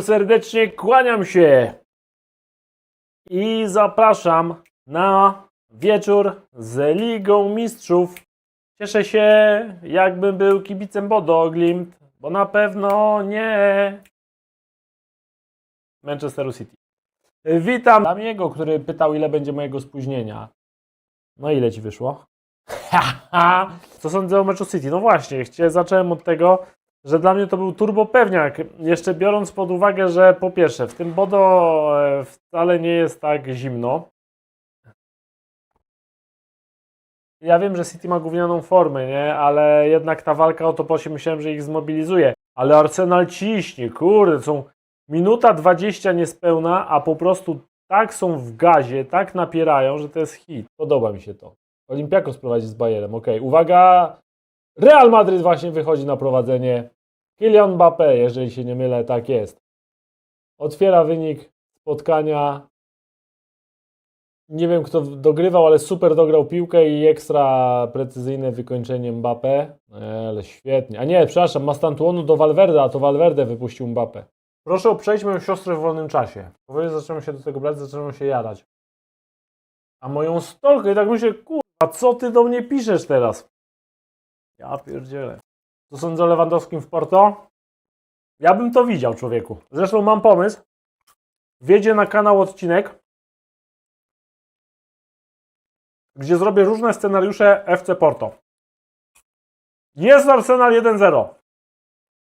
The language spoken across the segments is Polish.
Serdecznie kłaniam się i zapraszam na wieczór z Ligą Mistrzów. Cieszę się, jakbym był kibicem Bodo Glimt, bo na pewno nie Manchesteru City. Witam Damiego, który pytał, ile będzie mojego spóźnienia. No ile ci wyszło? Co sądzę o meczu City? No właśnie, zacząłem od tego, że dla mnie to był turbo pewniak. Jeszcze biorąc pod uwagę, że po pierwsze, w tym Bodo e, wcale nie jest tak zimno. Ja wiem, że City ma gównianą formę, nie? Ale jednak ta walka o to po się myślałem, że ich zmobilizuje. Ale Arsenal ciśnie, kurde, są minuta 20 niespełna, a po prostu tak są w gazie, tak napierają, że to jest hit. Podoba mi się to. Olimpiakos prowadzi z Bayerem, okej. Uwaga, Real Madryt właśnie wychodzi na prowadzenie. Kylian Mbappé, jeżeli się nie mylę, tak jest. Otwiera wynik spotkania. Nie wiem, kto dogrywał, ale super dograł piłkę i ekstra precyzyjne wykończenie Mbappé. Ale świetnie. A nie, przepraszam, Mastantuonu do Valverde, a to Valverde wypuścił Mbappé. Proszę o przejść moją siostrę w wolnym czasie. Powoli zacząłem się do tego brać, zacząłem się jarać. A moją stolkę i tak myślę, kurwa, co ty do mnie piszesz teraz? Ja pierdzielę. Co sądzę o Lewandowskim w Porto? Ja bym to widział, człowieku. Zresztą mam pomysł. Wjedzie na kanał odcinek, gdzie zrobię różne scenariusze FC Porto. Jest Arsenal 1-0.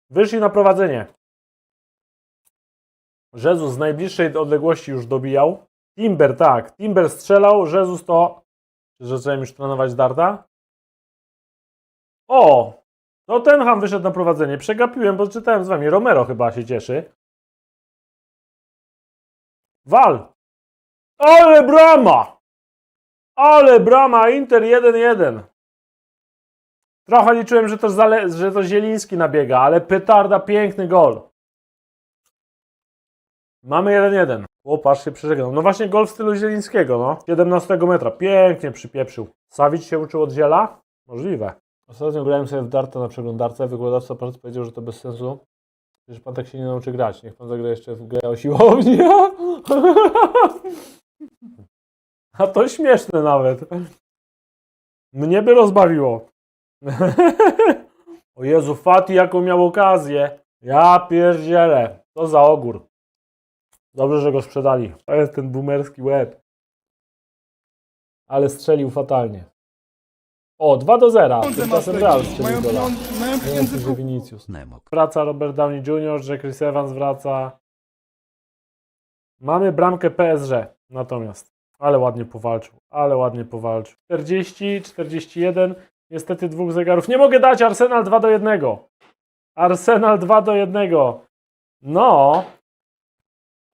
Wyszli na prowadzenie. Jezus z najbliższej odległości już dobijał. Timber, tak. Timber strzelał. Jezus to... Czy zacząłem już trenować darta? O! To Tenham wyszedł na prowadzenie. Przegapiłem, bo czytałem z wami. Romero chyba się cieszy. Wal! Ale brama! Ale brama! Inter 1-1. Trochę liczyłem, że to, zale- że to Zieliński nabiega, ale petarda, piękny gol. Mamy 1-1. O, patrz się przeżegnał. No właśnie gol w stylu Zielińskiego, no. 17 metra. Pięknie przypieprzył. Sawić się uczył od ziela? Możliwe. Ostatnio grałem sobie w darta na przeglądarce. Wykładowca po powiedział, że to bez sensu. Przecież pan tak się nie nauczy grać. Niech pan zagra jeszcze w grę o siłowni. A to śmieszne nawet. Mnie by rozbawiło. o Jezu, Fati jaką miał okazję. Ja pierdzielę. To za ogór. Dobrze, że go sprzedali. To jest ten boomerski łeb. Ale strzelił fatalnie. O, 2 do 0. Tymczasem Real strzelił gola. mają Nie wiem, pieniądze czy Vinicius. Wraca Robert Downey Jr., że Chris Evans wraca. Mamy bramkę PSG natomiast. Ale ładnie powalczył. Ale ładnie powalczył. 40, 41. Niestety dwóch zegarów. Nie mogę dać Arsenal 2 do 1. Arsenal 2 do 1. No.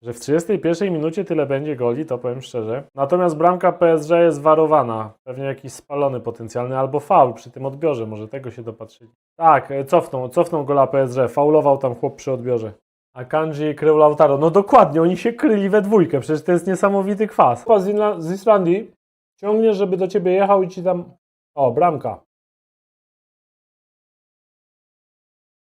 Że w 31 minucie tyle będzie goli, to powiem szczerze. Natomiast bramka PSG jest warowana. Pewnie jakiś spalony potencjalny albo faul przy tym odbiorze. Może tego się dopatrzyli. Tak, e, cofnął, cofnął gola PSG. Faulował tam chłop przy odbiorze. A Kanji krył Lautaro. No dokładnie, oni się kryli we dwójkę. Przecież to jest niesamowity kwas. Inla- z Islandii ciągnie, żeby do ciebie jechał i ci tam... O, bramka.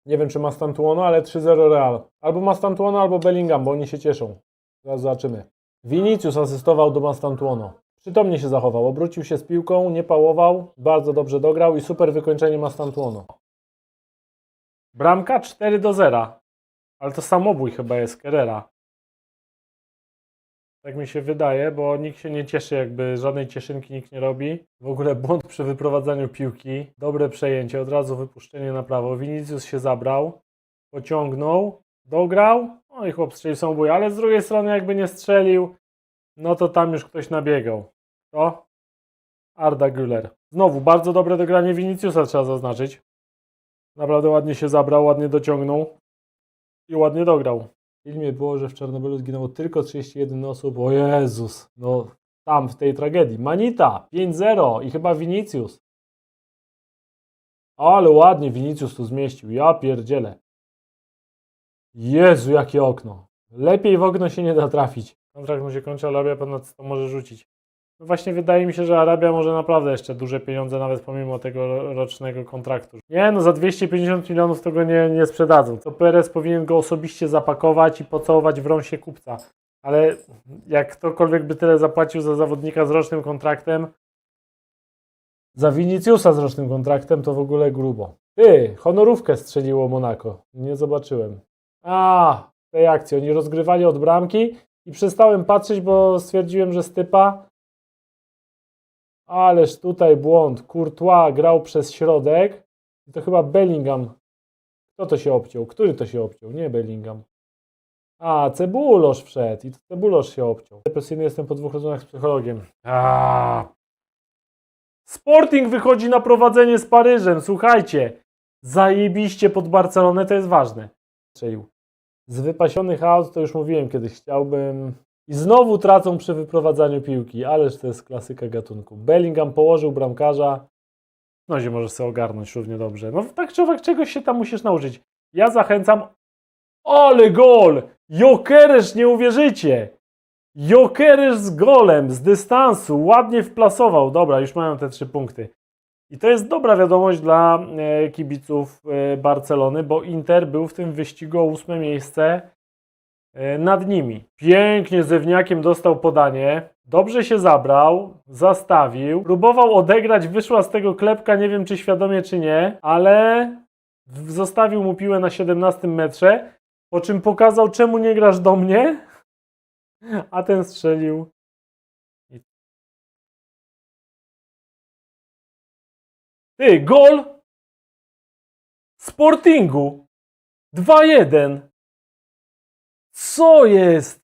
Nie wiem, czy ma Stantuono, ale 3-0 Real. Albo ma Stantuono, albo Bellingham, bo oni się cieszą. Zaraz zobaczymy. Vinicius asystował do Mastantuono. Przytomnie się zachował, obrócił się z piłką, nie pałował, bardzo dobrze dograł i super wykończenie Mastantuono. Bramka 4 do 0. Ale to samobój chyba jest Kerera. Tak mi się wydaje, bo nikt się nie cieszy, jakby żadnej cieszynki nikt nie robi. W ogóle błąd przy wyprowadzaniu piłki. Dobre przejęcie, od razu wypuszczenie na prawo. Vinicius się zabrał, pociągnął, dograł. No i chłop strzelił samobój, ale z drugiej strony jakby nie strzelił, no to tam już ktoś nabiegał. To Arda Güler. Znowu bardzo dobre dogranie Viniciusa trzeba zaznaczyć. Naprawdę ładnie się zabrał, ładnie dociągnął i ładnie dograł. W filmie było, że w Czarnobylu zginęło tylko 31 osób. O Jezus, no tam w tej tragedii. Manita 5-0 i chyba Vinicius. Ale ładnie Vinicius tu zmieścił. Ja pierdzielę. Jezu, jakie okno. Lepiej w okno się nie da trafić. Kontrakt mu się kończy, ale ponad to może rzucić. No właśnie wydaje mi się, że Arabia może naprawdę jeszcze duże pieniądze, nawet pomimo tego ro- rocznego kontraktu. Nie, no za 250 milionów to go nie, nie sprzedadzą. To Perez powinien go osobiście zapakować i pocałować w rąsie kupca. Ale jak ktokolwiek by tyle zapłacił za zawodnika z rocznym kontraktem, za Viniciusa z rocznym kontraktem, to w ogóle grubo. Ty, honorówkę strzeliło Monako. Nie zobaczyłem. A, tej akcji. Oni rozgrywali od bramki i przestałem patrzeć, bo stwierdziłem, że stypa. Ależ tutaj błąd. Courtois grał przez środek. To chyba Bellingham. Kto to się obciął? Który to się obciął? Nie Bellingham. A, Cebulosz wszedł. I to Cebulosz się obciął. Depresyjny jestem po dwóch rozmowach z psychologiem. A. Sporting wychodzi na prowadzenie z Paryżem. Słuchajcie. Zajebiście pod Barcelonę, to jest ważne. Z wypasionych aut to już mówiłem kiedyś. Chciałbym. I znowu tracą przy wyprowadzaniu piłki. Ależ to jest klasyka gatunku. Bellingham położył bramkarza. No się możesz sobie ogarnąć równie dobrze. No tak czy owak czegoś się tam musisz nauczyć. Ja zachęcam. Ale gol! Jokeresz, nie uwierzycie! Jokeresz z golem, z dystansu, ładnie wplasował. Dobra, już mają te trzy punkty. I to jest dobra wiadomość dla e, kibiców e, Barcelony, bo Inter był w tym wyścigu o ósme miejsce nad nimi. Pięknie zewniakiem dostał podanie, dobrze się zabrał, zastawił, próbował odegrać, wyszła z tego klepka, nie wiem czy świadomie czy nie, ale zostawił mu piłę na 17 metrze, po czym pokazał czemu nie grasz do mnie, a ten strzelił. Ty, gol Sportingu 2-1. Co jest?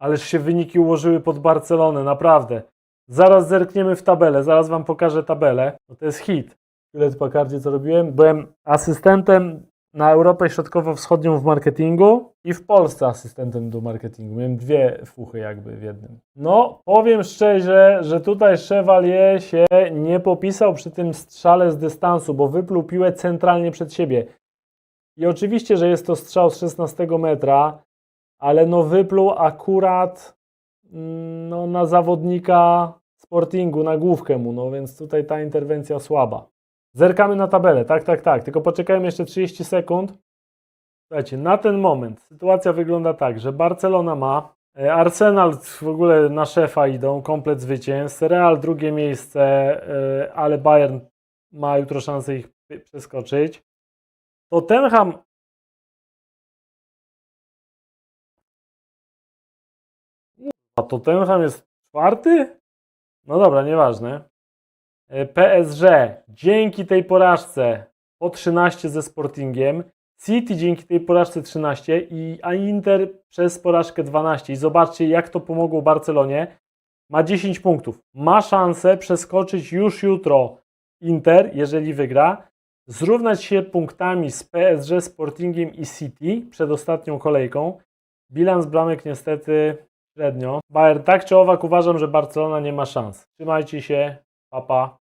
Ależ się wyniki ułożyły pod Barcelonę, naprawdę. Zaraz zerkniemy w tabelę, zaraz wam pokażę tabelę. No to jest hit. Tyle w Pakardzie co robiłem. Byłem asystentem na Europę Środkowo-Wschodnią w marketingu i w Polsce asystentem do marketingu. Miałem dwie fuchy jakby w jednym. No, powiem szczerze, że tutaj Chevalier się nie popisał przy tym strzale z dystansu, bo wypluł piłę centralnie przed siebie. I oczywiście, że jest to strzał z 16 metra, ale no wypluł akurat mm, no, na zawodnika Sportingu, na główkę mu, no więc tutaj ta interwencja słaba. Zerkamy na tabelę, tak, tak, tak, tylko poczekajmy jeszcze 30 sekund. Słuchajcie, na ten moment sytuacja wygląda tak, że Barcelona ma, e, Arsenal w ogóle na szefa idą, komplet zwycięstw, Real drugie miejsce, e, ale Bayern ma jutro szansę ich przeskoczyć. Tottenham A Tottenham jest czwarty? No dobra, nieważne. E, PSG dzięki tej porażce po 13 ze Sportingiem, City dzięki tej porażce 13 i a Inter przez porażkę 12. I zobaczcie, jak to pomogło Barcelonie. Ma 10 punktów. Ma szansę przeskoczyć już jutro Inter, jeżeli wygra, zrównać się punktami z PSG, Sportingiem i City przed ostatnią kolejką. Bilans bramek niestety średnio. Bayern tak czy owak uważam, że Barcelona nie ma szans. Trzymajcie się, papa. Pa.